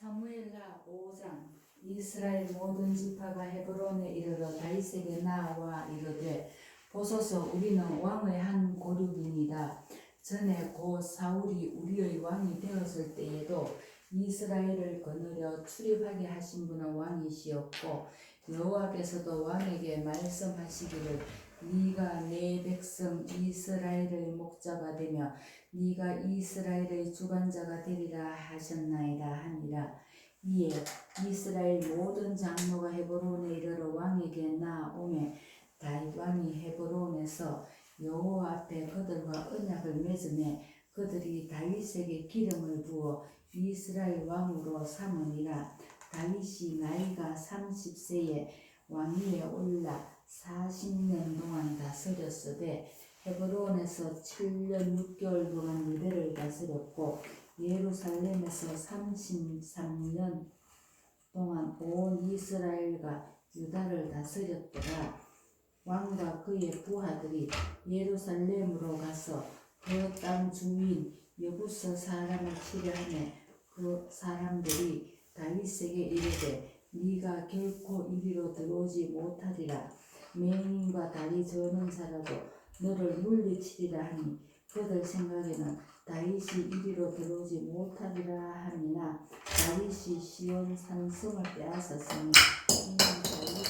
사무엘라 5장 이스라엘 모든 지파가 헤브론에 이르러 다윗에게 나와 이르되 보소서 우리는 왕의 한 고륙이니라 전에 고 사울이 우리의 왕이 되었을 때에도 이스라엘을 거느려 출입하게 하신 분은 왕이시었고 여호와께서도 왕에게 말씀하시기를 네가 내 백성 이스라엘의 목자가 되며 네가 이스라엘의 주관자가 되리라 하셨나이다 하니라. 이에 이스라엘 모든 장로가 헤브론에 이르러 왕에게 나오매 다윗 왕이 헤브론에서 여호와 앞에 그들과 언약을 맺음에 그들이 다윗에게 기름을 부어 이스라엘 왕으로 삼으니라. 다윗이 나이가 30세에 왕위에 올라 40년 동안 다스렸으되 헤브론에서 7년 6개월 동안 유대를 다스렸고 예루살렘에서 33년 동안 온 이스라엘과 유다를 다스렸더라. 왕과 그의 부하들이 예루살렘으로 가서 그 땅 주인 여부서 사람을 치려하며 그 사람들이 다윗에게 이르되 네가 결코 이리로 들어오지 못하리라 맹인과 다리 저는 자라도 너를 물리치리라 하니 그들 생각에는 다윗이 이리로 들어오지 못하리라 하니나 다윗이 시온 산성을 빼앗았으니 이는 다윗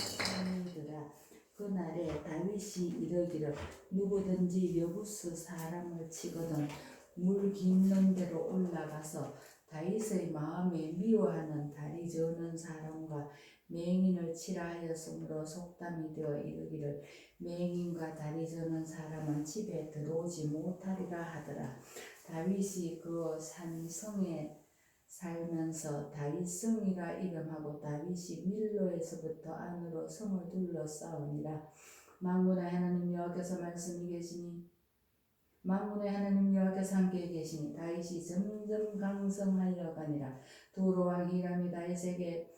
성이더라. 그날에 다윗이 이르기를 누구든지 여부스 사람을 치거든 물 깊는 데로 올라가서 다윗의 마음에 미워하는 다리 저는 사람과 맹인을 치라 하였으므로 속담이 되어 이르기를 맹인과 다리 저는 사람은 집에 들어오지 못하리라 하더라. 다윗이 그 산성에 살면서 다윗 성이라 이름하고 다윗이 밀로에서부터 안으로 성을 둘러 싸우니라. 만군의 하나님 여호와께서 말씀이 계시니 만군의 하나님 여호와께서 함께 계시니 다윗이 점점 강성하여 가니라. 도로왕 히람이 다윗에게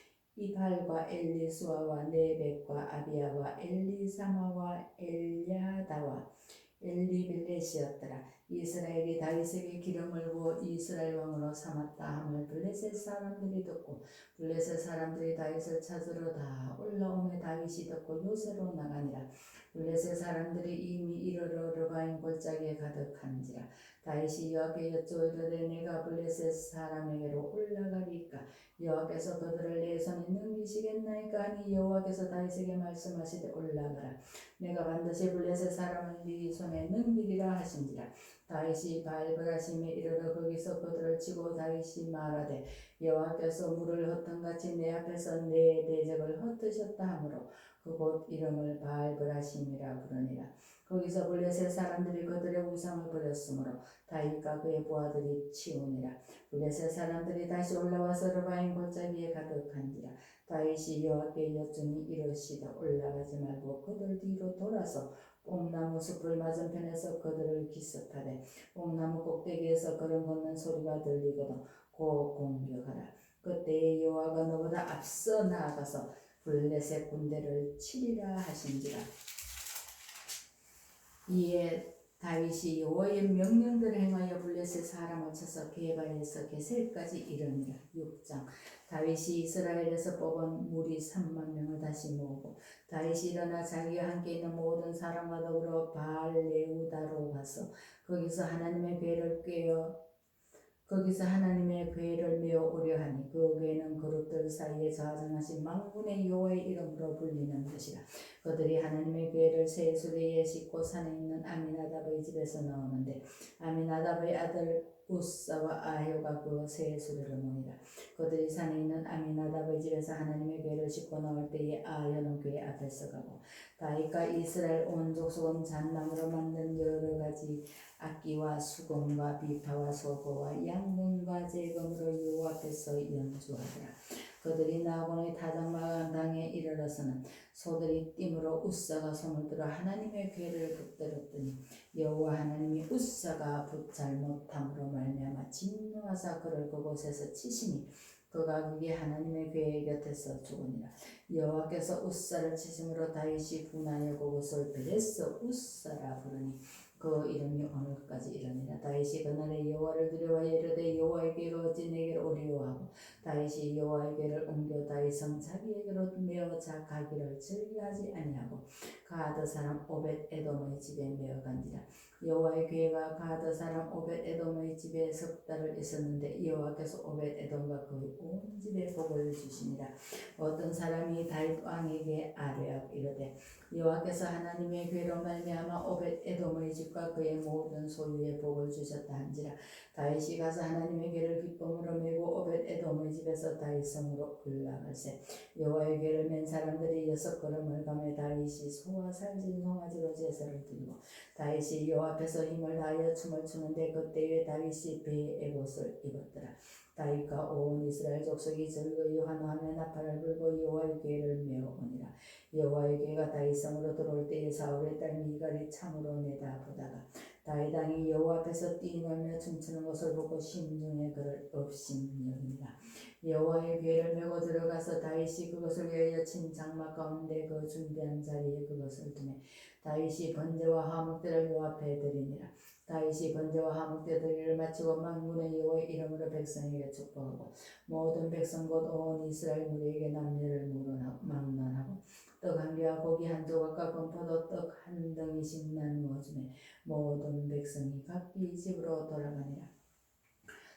이발과 엘리수아와 네벡과 아비아와 엘리사마와 엘야다와 엘리벨렛이었더라. 이스라엘이 다윗에게 기름을 부어 이스라엘 왕으로 삼았다 함을 블레셋 사람들이 듣고 블레셋 사람들이 다윗을 찾으러 다 올라오며 다윗이 듣고 요새로 나가니라. 블레셋 사람들이 이미 이르러 르바인 골짜기에 가득한지라. 다윗이 여호와께 여쭈어 이르되 내가 블레셋 사람에게로 올라가리까? 여호와께서 그들을 내 손에 넘기시겠나이까? 하니 여호와께서 다윗에게 말씀하시되 올라가라. 내가 반드시 블레셋 사람을 네 손에 넘기리라 하신지라. 다윗이 발벌하심에 이르러 거기서 그들을 치고 다윗이 말하되 여호와께서 물을 흩은 같이 내 앞에서 내 대적을 흩으셨다 하므로 그곳 이름을 발벌하심이라 부르니라. 거기서 블레셋 사람들이 그들의 우상을 버렸으므로 다윗과 그의 부하들이 치우니라. 블레셋 사람들이 다시 올라와서 르바인 골짜기에 가득한지라. 다윗이 여호와께 여쭈니 이르시되 올라가지 말고 그들 뒤로 돌아서 뽕나무 숲을 맞은편에서 그들을 기습하되 뽕나무 꼭대기에서 걸음 걷는 소리가 들리거든 고 공격하라. 그때에 여호와가 너보다 앞서 나아가서 블레셋 군대를 치리라 하신지라. 이에 다윗이 여호와의 명령들을 행하여 블레셋 사람을 쳐서 게발에서 게셀까지 이르니라. 6장. 다윗이 이스라엘에서 뽑은 무리 3만 명을 다시 모으고 다윗이 일어나 자기와 함께 있는 모든 사람과 더불어 바알레우다로 가서 거기서 하나님의 괴를 꿰어 거기서 하나님의 괴를 메어 오려 하니 그 괴는 그룹들 사이에 저장하신 만군의 여호와의 이름으로 불리는 것이라 그들이 하나님의 괴를 새 수레에 싣고 산에 있는 아미나답의 집에서 나오는데 아미나답의 아들 우사와 아효가 그새 수레를 모니라 그들이 산에 있는 아미나답의 집에서 하나님의 괴를 싣고 나올 때에 아효는 괴 앞에서 가고 다윗과 이스라엘 온 족속은 잣나무로 만든 여러 가지 악기와 수건과 비파와 소고와 양문과 재금으로 여호와 앞에서 연주하더라. 그들이 나곤의 타작마당에 이르러서는 소들이 띠으로 우사가 손을 들어 하나님의 괴를 붙들었더니 여호와 하나님이 우사가 붙잘 못함으로 말미암아 진노하사 그를 그곳에서 치시니 그가 그게 하나님의 괴의 곁에서 죽으니라. 여호와께서 우사를 치심으로 다윗이 분하여 그곳을 베레스 우사라 부르니 그 이름이 오늘까지 이르니라 다윗이 그날에 여호와를 두려워하여 이르되 여호와의 괴가 어찌 내게로 오리오하고 다윗이 여호와의 괴를 옮겨 다윗은 자기에게로 메어 자 가기를 즐겨하지 아니하고 가드 사람 오벳 에돔의 집에 메어 간지라 여호와의 괴가 가드 사람 오벳 에돔의 집에 석 달을 있었는데 여호와께서 오벳 에돔과 그온 집에 복을 주시니라. 어떤 사람이 다윗 왕에게 아뢰어 이르되 여호와께서 하나님의 괴로 말미암아 오벳 에돔의 집과 그의 모든 소유에 복을 주셨다 한지라. 다윗이 가서 하나님의 괴를 기쁨으로 메고 오벳 에돔의 집에서 다윗 성으로 올라갈세. 여호와의 괴를 맨 사람들이 여섯 걸음을 가며 다윗이 소와 살진 송아지로 제사를 드리고 다윗이 여호와 앞에서 힘을 다하여 춤을 추는데 그때에 다윗이 배에 옷을 입었더라. 다윗과 온 이스라엘 족속이 즐거이 환호하며 나팔을 불고 여호와의 괴를 메어오니라. 여호와의 괴가 다윗 성으로 들어올 때에 사울의 딸 미갈이 참으로 내다보다가 다윗 왕이 여호와 앞에서 뛰놀며 춤추는 것을 보고 심중에 그를 업심여기니라. 여호와의 괴를 메고 들어가서 다윗이 그것을 위하여 친 장막 가운데 그 준비한 자리에 그것을 두매 다윗이 번제와 화목들을 여호와 앞에 드리니라. 다윗이 번제와 화목들을 마치고 만군의 여호와의 이름으로 백성에게 축복하고 모든 백성 곧 온 이스라엘 무리에게 남녀를 막론하고 떡한 개와 고기 한 조각과 건포도 떡 한 덩이씩 나누어 주매 모든 백성이 각기 집으로 돌아가니라.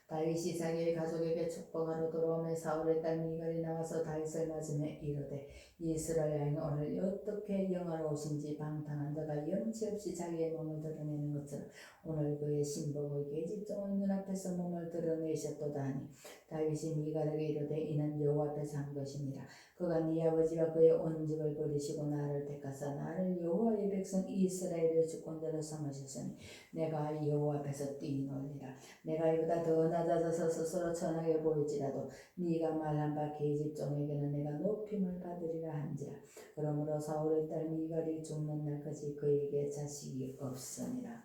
다윗이 자기의 가족에게 축복하러 돌아오며 사울의 딸 미갈이 나와서 다윗을 맞으며 이르되 이스라엘 왕이 오늘 어떻게 영화로우신지 방탕한 자가 염치 없이 자기의 몸을 드러내는 것처럼 오늘 그의 신복의 계집종의 눈앞에서 몸을 드러내셨도다 하니 다윗이 미갈에게 이르되 이는 여호와 앞에서 한 것이니라 그가 네 아버지와 그의 온 집을 버리시고 나를 택하사 나를 여호와의 백성 이스라엘의 주권자로 삼으셨으니 내가 여호와 앞에서 뛰놀리라. 내가 이보다 더 낮아져서 스스로 천하게 보일지라도 네가 말한 바 계집종에게는 내가 높임을 받으리라 한지라. 그러므로 사울의 딸 미갈이 죽는 날까지 그에게 자식이 없으니라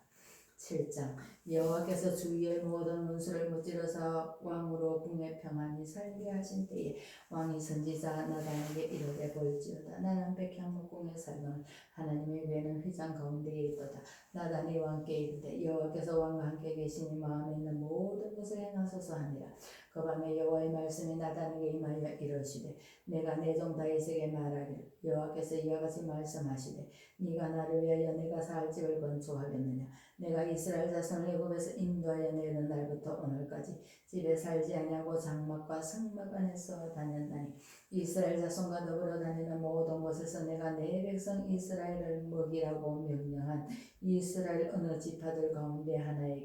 7장 여호와께서 주위의 모든 문수를 무찌러서 왕으로 궁에 평안히 살게 하신 때에 왕이 선지자 나단에게 이르되 볼지어다. 나는 백향목궁에 살건 하나님의 외는 휘장 가운데에 있도다. 나단이 왕께 이르되 여호와께서 왕과 함께 계시니 마음에 있는 모든 것을 행하소서 하니라. 그 밤에 여호와의 말씀이 나단에게 임하여 이르시되 내가 내 종 다윗에게 말하기를 여호와께서 이와 같이 말씀하시되 네가 나를 위하여 내가 살 집을 건축하겠느냐? 내가 이스라엘 자손을 애굽에서 인도하여 내는 날부터 오늘까지 집에 살지 아니하고 장막과 성막 안에서 다녔나니 이스라엘 자손과 더불어 다니는 모든 곳에서 내가 내 백성 이스라엘을 먹이라고 명령한 이스라엘 어느 지파들 가운데 하나에게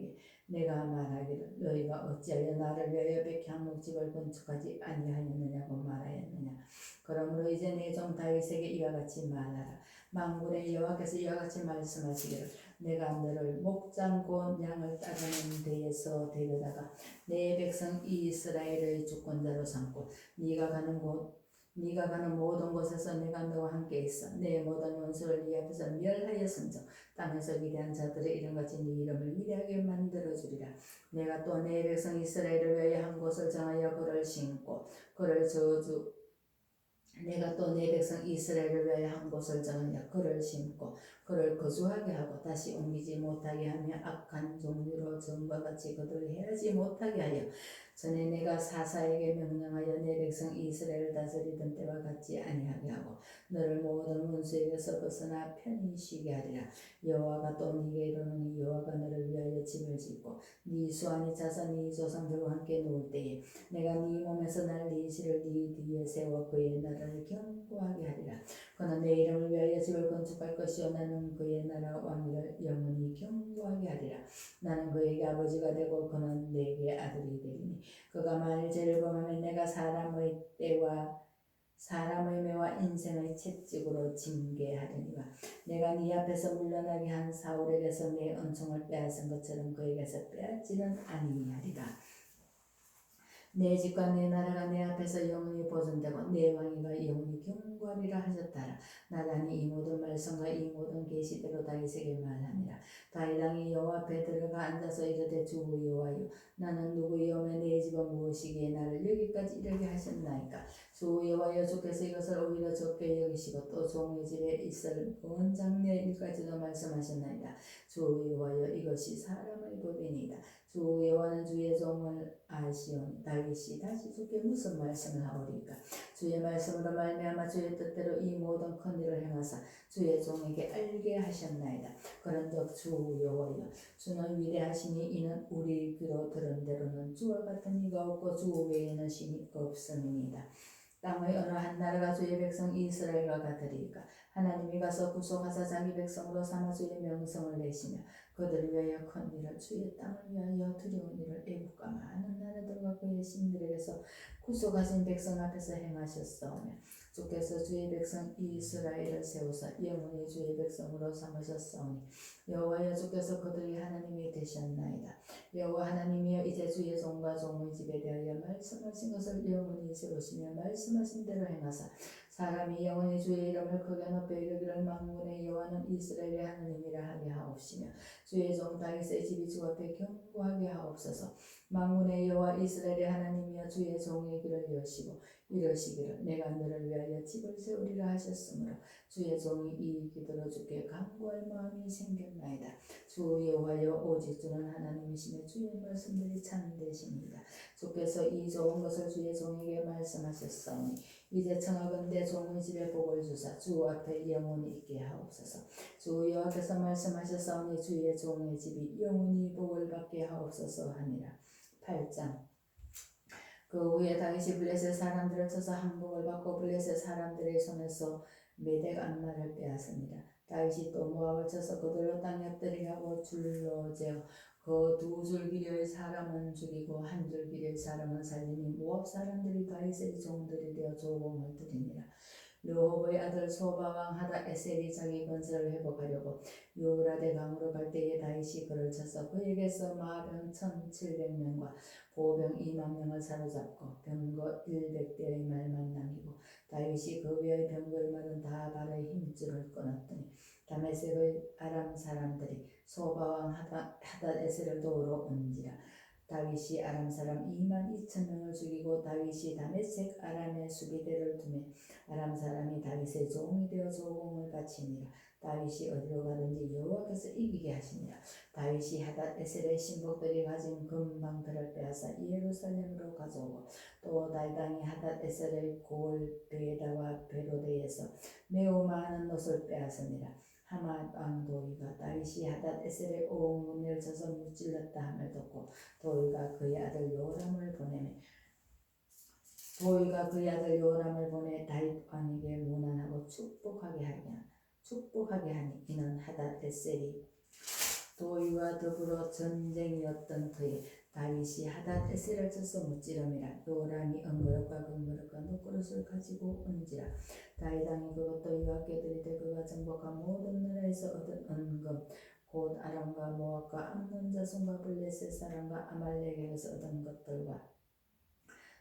내가 말하기를 너희가 어찌하여 나를 위하여 백향 목집을 건축하지 아니하였느냐고 말하였느냐. 그러므로 이제 내종 다윗에게 이와 같이 말하라. 만군의 여호와께서 이와 같이 말씀하시기를 내가 너를 목장 곧 양을 따르는 데에서 데려다가 내 백성 이스라엘의 주권자로 삼고 네가 가는 곳 네가 가는 모든 곳에서 내가 너와 함께 있어. 내 모든 원수를 네 앞에서 멸하였은즉 땅에서 위대한 자들의 이름같이 네 이름을 위대하게 만들어주리라. 내가 또 내 백성 이스라엘을 위하여 한 곳을 정하여 그를 심고 그를 저주 내가 또 내 백성 이스라엘을 위하여 한 곳을 정하여 그를 심고 그를 거주하게 하고 다시 옮기지 못하게 하며 악한 종류로 전과 같이 그들을 해하지 못하게 하여 전에 내가 사사에게 명령하여 내 백성 이스라엘을 다스리던 때와 같지 아니하게 하고 너를 모든 문수에게서 벗어나 편히 쉬게 하리라. 여호와가 또 네게 이르노니 여호와가 너를 위하여 집을 짓고 네 수완이 차서 네 조상들과 함께 누울 때에 내가 네 몸에서 날네 실을 네 뒤에 세워 그의 나라를 견고하게 하리라 그는 내 이름을 위하여 집을 건축할 것이요 나는 그의 나라 왕위를 영원히 견고하게 하리라. 나는 그에게 아버지가 되고 그는 내게 아들이 되리니 그가 만일 죄를 범하면 내가 사람의 때와 사람의 매와 인생의 채찍으로 징계하려니와 내가 네 앞에서 물러나게 한 사울에게서 내 은총을 빼앗은 것처럼 그에게서 빼앗지는 아니하리라 내 집과 내 나라가 내 앞에서 영원히 보존 보존되고 내 왕위가 영원히 경고하리라 하셨다라. 나단이 이 모든 말씀과 이 모든 계시대로 다윗에게 말하니라. 다윗 왕이 여호와 앞에 들어가 앉아서 이르되 주 여호와여 나는 누구이오며 내 집은 무엇이기에 나를 여기까지 이르게 하셨나이까 주 여호와여 주께서 이것을 오히려 적게 여기시고 또 종의 집에 있을 온 장래 일까지도 말씀하셨나이다. 주 여호와여 이것이 사람의 법이니이다. 주 여호와는 주의 종을 아시오니 다윗이 다시 주께 무슨 말씀을 하오리까? 주의 말씀으로 말미암아 주의 뜻대로 이 모든 큰 일을 행하사 주의 종에게 알게 하셨나이다. 그런즉 주 여호와여 주는 위대하시니 이는 우리 귀로 들은 대로는 주와 같은 이가 없고 주 외에는 신이 없음이니이다 땅의 어느 한 나라가 주의 백성 이스라엘과 같으리까? 하나님이 가서 구속하사 자기 백성으로 삼아 주의 명성을 내시며 그들을 위하여 큰 일을 주의 땅을 위하여 두려운 일을 애국과 많은 나라들과 그의 신들에게서 구속하신 백성 앞에서 행하셨사오며 주께서 주의 백성 이스라엘을 세우사 영원히 주의 백성으로 삼으셨사오니 여호와여 주께서 그들의 하나님이 되셨나이다. 여호와 하나님이여 이제 주의 종과 종의 집에 대하여 말씀하신 것을 영원히 세우시며 말씀하신 대로 행하사 사람이 영원히 주의 이름을 크게 높여 이르기를 만군의 여호와는 이스라엘의 하나님이라 하게 하옵시며 주의 종 다윗의 집이 주 앞에 경고하게 하옵소서. 만군의 여호와 이스라엘의 하나님이여 주의 종의 길을 여시고 이러시기를 내가 너를 위하여 집을 세우리라 하셨으므로 주의 종이 이 기도로 주께 간구할 마음이 생겼나이다. 주 여호와여 오직 주는 하나님이시며 주의 말씀들이 참되십니다. 주께서 이 좋은 것을 주의 종에게 말씀하셨사오니 이제 청하건대 종의 집에 복을 주사 주 앞에 영원히 있게 하옵소서. 주 여호와께서 말씀하셨사오니 주의 종의 집이 영원히 복을 받게 하옵소서 하니라. 8장. 그 후에 다윗이 블레셋 사람들을 쳐서 항복을 받고 블레셋 사람들의 손에서 메덱 안마를 빼앗습니다. 다윗이 또 모압을 쳐서 그들로 땅에 엎드리게 하고 줄로 재어 그 두 줄기리의 사람은 죽이고 한 줄기리의 사람은 살리니 모압 사람들이 다윗의 종들이 되어 조공을 드립니다. 르호보의 아들 소바왕 하다 에셀이 자기 건설을 회복하려고 유브라데 강으로 갈 때에 다윗이 그를 쳐서 그에게서 마병 1700명과 보병 2만 명을 사로잡고 병거 100대의 말만 남기고 다윗이 그 위의 병거의 말은 다 발의 힘줄을 끊었더니 다메섹의 아람 사람들이 소바왕 하다, 하다에셀을 도우러 온지라 다윗이 아람 사람 2만 2천 명을 죽이고 다윗이 다메섹 아람의 수비대를 두매 아람 사람이 다윗의 종이 되어 조공을 바치니라 다윗이 어디로 가든지 여호와께서 이기게 하시니라 다윗이 하닷 에셀의 신복들이 가진 금방들을 빼앗아 예루살렘으로 가져오고 또 다이당이 하닷 에셀의 골 베다와 베로데에서 매우 많은 옷을 빼앗으니라 하맛 왕 도이가 다윗이 하닷 에셀의 온 문을 쳐서 무찔렀다 함을 듣고 도이가 그의 아들 요람을 보내매 도이가 그의 아들 요람을 보내 다윗 왕에게 무난하고 축복하게 하냐 축복하게 하니 이는 하닷 에셀이 도이와 더불어 전쟁이었던 터에 다윗이 하닷 에셀을 쳐서 무찌름이라. 요람이 은그릇과 금그릇과 녹그릇을 가지고 온지라. 다윗 왕이 그것도 여호와께 드리되 그가 정복한 모든 나라에서 얻은 은금 곧 아람과 모압과 암몬 자손과 블레셋 사람과 아말렉에게서 얻은 것들과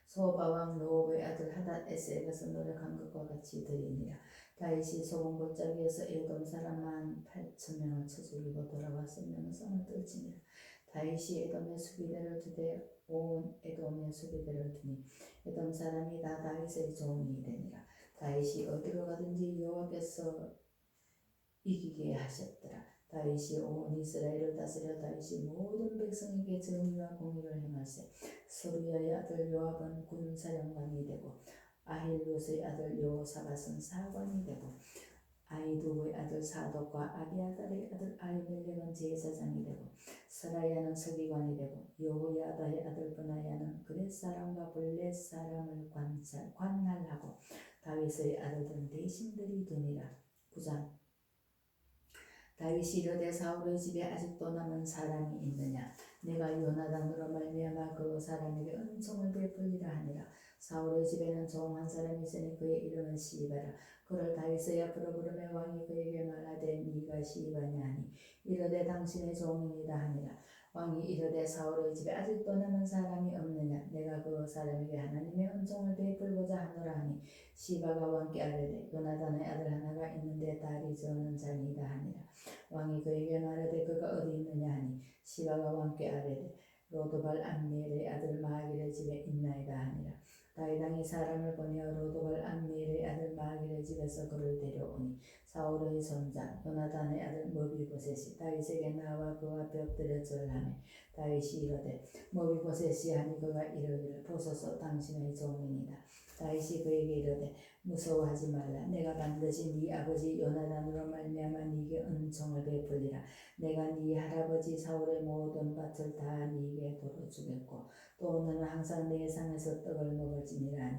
소바왕 로브의 아들 하닷 에셀에서 노력한 것과 같이 드리니라 다윗이 소금 골짜기에서 에돔 사람 만 8천 명을 쳐 죽이고 돌아와서 명성을 떨치니라 다윗이 에돔의 수비대를 두되 온 에돔의 수비대를 두니 에돔 사람이 다 다윗의 종이 되니라. 다윗이 어디로 가든지 여호와께서 이기게 하셨더라. 다윗이 온 이스라엘을 다스려 다윗이 모든 백성에게 정의와 공의를 행하세 서루야의 아들 요압은 군사령관이 되고 아힐롯의 아들 여호사밧은 사관이 되고 아이두의 아들 사독과 아비아달의 아들 아이멜렉은 제사장이 되고 서라야는 서기관이 되고 여호야다의 아들 브나야는 그렛 사람과 블렛 사람을 관찰, 관할하고 다윗의 아들들은 대신들이 되니라. 9장 다윗이 이르되 사울의 집에 아직도 남은 사람이 있느냐 내가 요나단으로 말미암아 그 사람에게 은총을 사울의 집에는 종 한 사람이 있으니 그의 이름은 시바라. 그를 다윗의 앞으로 부르며 왕이 그에게 말하되 네가 시바냐 하니 이르되 당신의 종이니라 하니라. 왕이 이르되 사울의 집에 아직도 남은 사람이 없느냐? 내가 그 사람에게 하나님의 은총을 베풀고자 하노라 시바가 왕께 아뢰되 요나단의 아들 하나가 있는데 딸이 저는 자니이다 하니라. 왕이 그에게 말하되 그가 어디 있느냐 하니 시바가 왕께 아뢰되 로도발 암미엘의 아들 마하길의 집에 있나이다 하니라 다윗왕이 사람을 보내어 로도발 암미엘의 아들 마하길의 집에서 그를 데려오니 사울의 손자 요나단의 아들 머비보셋이 다윗에게 나와 그 앞에 엎드려 절하며 다윗이 이르되 머비보셋이 하니 그가 이르기를 보소서 당신의 종이니이다. 다윗이 그에게 이르되 무서워하지 말라. 내가 반드시 네 아버지 요나단으로 말미암아 네게 은총을 베풀리라. 내가 네 할아버지 사울의 모든 밭을 다 네게 도로 주겠고 또 너는 항상 내 상에서 떡을 먹을지니라 하니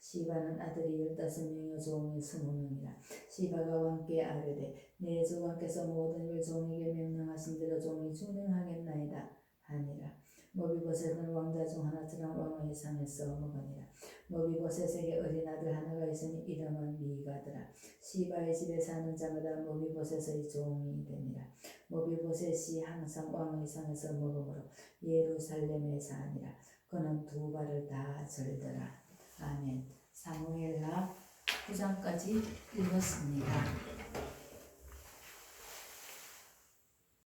시바는 아들이 열다섯 명이요 종이 스무 명이라. 시바가 왕께 아뢰되 내 주 왕께서 모든 일 종에게 명령하신 대로 종이 준행하겠나이다 하니라. 모비보셋은 왕자 중 하나처럼 왕의 상에서 먹으니라. 모비보셋에게 어린 아들 하나가 있으니 이름은 미가더라. 시바의 집에 사는 자마다 모비보셋의 종이 되니라. 모비보셋이 항상 왕의 상에서 먹으므로 예루살렘에 사니라. 그는 두 발을 다 절더라 아멘 사무엘하 9장까지 읽었습니다.